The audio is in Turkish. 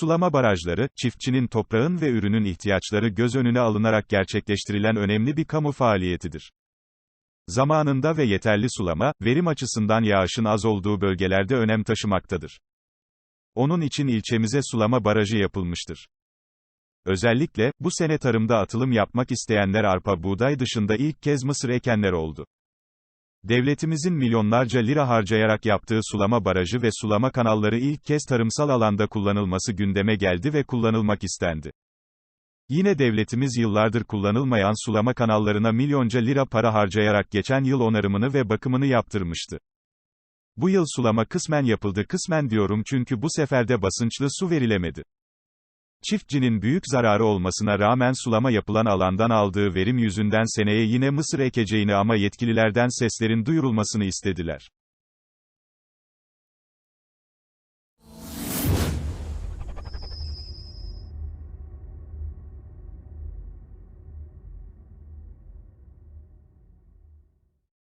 Sulama barajları, çiftçinin toprağın ve ürünün ihtiyaçları göz önüne alınarak gerçekleştirilen önemli bir kamu faaliyetidir. Zamanında ve yeterli sulama, verim açısından yağışın az olduğu bölgelerde önem taşımaktadır. Onun için ilçemize sulama barajı yapılmıştır. Özellikle, bu sene tarımda atılım yapmak isteyenler arpa buğday dışında ilk kez mısır ekenler oldu. Devletimizin milyonlarca lira harcayarak yaptığı sulama barajı ve sulama kanalları ilk kez tarımsal alanda kullanılması gündeme geldi ve kullanılmak istendi. Yine devletimiz yıllardır kullanılmayan sulama kanallarına milyonca lira para harcayarak geçen yıl onarımını ve bakımını yaptırmıştı. Bu yıl sulama kısmen yapıldı kısmen diyorum çünkü bu seferde basınçlı su verilemedi. Çiftçinin büyük zararı olmasına rağmen sulama yapılan alandan aldığı verim yüzünden seneye yine mısır ekeceğini ama yetkililerden seslerin duyurulmasını istediler.